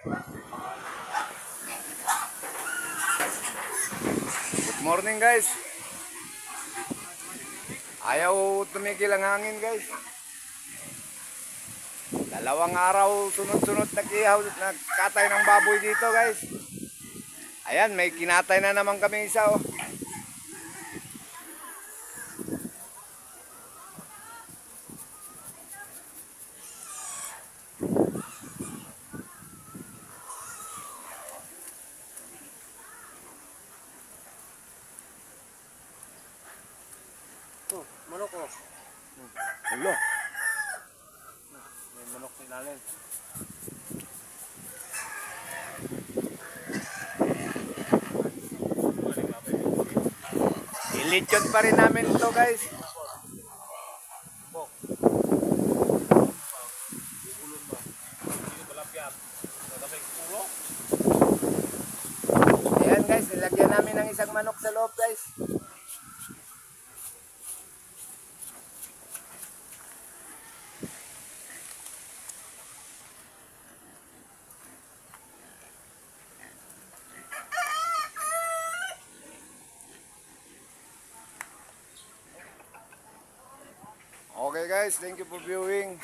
Good morning guys. Ayaw tumigil ang hangin guys. Dalawang araw sunod-sunod nag-ihaw, nagkatay ng baboy dito guys. Ayan, may kinatay na naman kami isa oh. Oh, manok oh. Hello. May manok sa ilalim. Ilitsyon pa rin namin ito guys. Ayan guys, nilagyan namin ng isang manok sa loob guys. Guys, thank you for viewing.